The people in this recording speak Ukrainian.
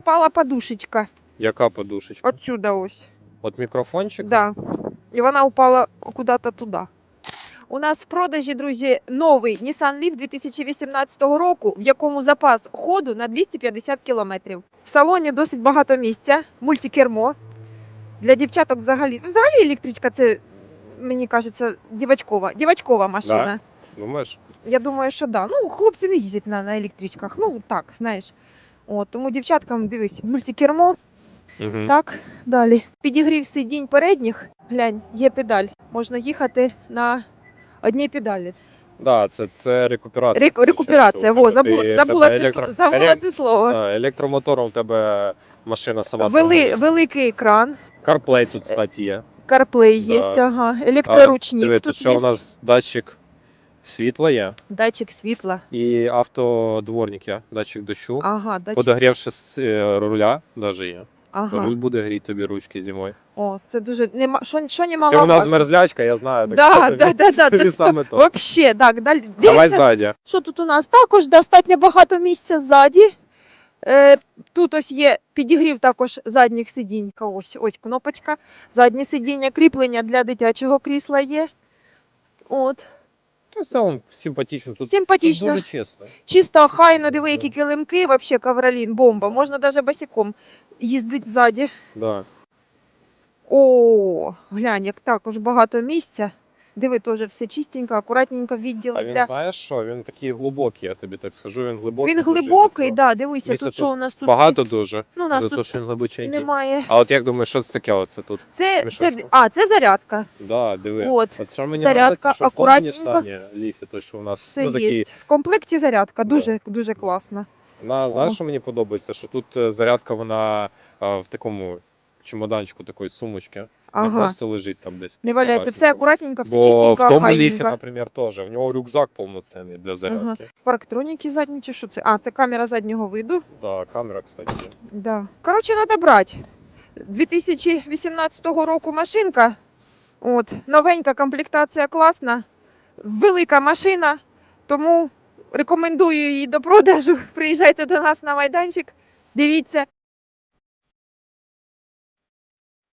Впала подушечка. Яка подушечка? Отсюда ось. От мікрофончик? Да. І вона упала куди-то туди. У нас в продажі, друзі, новий Nissan Leaf 2018 року, в якому запас ходу на 250 кілометрів. В салоні досить багато місця, мультикермо. Для дівчаток взагалі. Взагалі електричка це, мені кажеться, дівчаткова, дівчаткова машина. Думаєш? Я думаю, що да. Ну, хлопці не їздять на, на електричках. Ну, так, знаєш. От, тому дівчаткам дивись, мультикермо, Угу. так, далі. Підігрів сидінь передніх. Глянь, є педаль. Можна їхати на одній педалі. Да, це, це рекуперація. Рек- рекуперація. Во, забула, забула, це, електро- забула це слово. А, електромотором в тебе машина сама. Вели, великий екран, CarPlay тут, кстати, є. CarPlay є, Да. ага, електроручник. Диви, тут тут ще є у нас датчик світла є. датчик світла. І автодворник є, датчик дощу. Ага, датчик. Подогрівши е, руля, даже є. Ага. Руль буде гріти тобі ручки зимою. О, це дуже нема. Що, що Ти у нас мерзлячка, я знаю. Так Да, що да, тобі- да, да, тобі це саме то. Вообще, так, далі. Давай ззаді. Що тут у нас? Також достатньо багато місця ззаді. Е, тут ось є підігрів також задніх сидінь. Ось, ось кнопочка. Заднє сидіння, кріплення для дитячого крісла є. От. Ну, в цілому симпатично. Тут, тут Симпатично. дуже чисто. Чисто охайно, диви, які килимки, вообще ковролін, бомба. Можна навіть босиком їздити ззаді. Да. О, глянь, як також багато місця. Диви, теж все чистенько, акуратненько відділ. А він для... знаєш що? Він такий глибокий, я тобі так скажу. Він глибокий. Він дуже. глибокий, да, дивися, Місця тут що у нас тут? Багато дуже. Ну, у нас За тут те, що він глибоченький. немає. А от як думаєш, що це таке оце тут? Це, це, а, це зарядка. Да, диви. От, От що мені зарядка, тому акуратненько. Нісані Ліфі, то що у нас все ну, є. В комплекті зарядка, Да. дуже, дуже класно. на, знаєш, що мені подобається? Що тут е, зарядка, вона а, в такому чемоданчику такої сумочки. Не Ага. просто лежить там десь. Не валяється, все акуратненько, все Бо чистенько, в тому ліфі, наприклад, теж. В нього рюкзак повноцінний для зарядки. Парктроніки задні чи що це? А, це камера заднього виду. Да, камера, кстати. є. Да. Коротше, треба брати. 2018 року машинка. От, новенька комплектація класна. Велика машина, тому рекомендую її до продажу. Приїжджайте до нас на майданчик. Дивіться,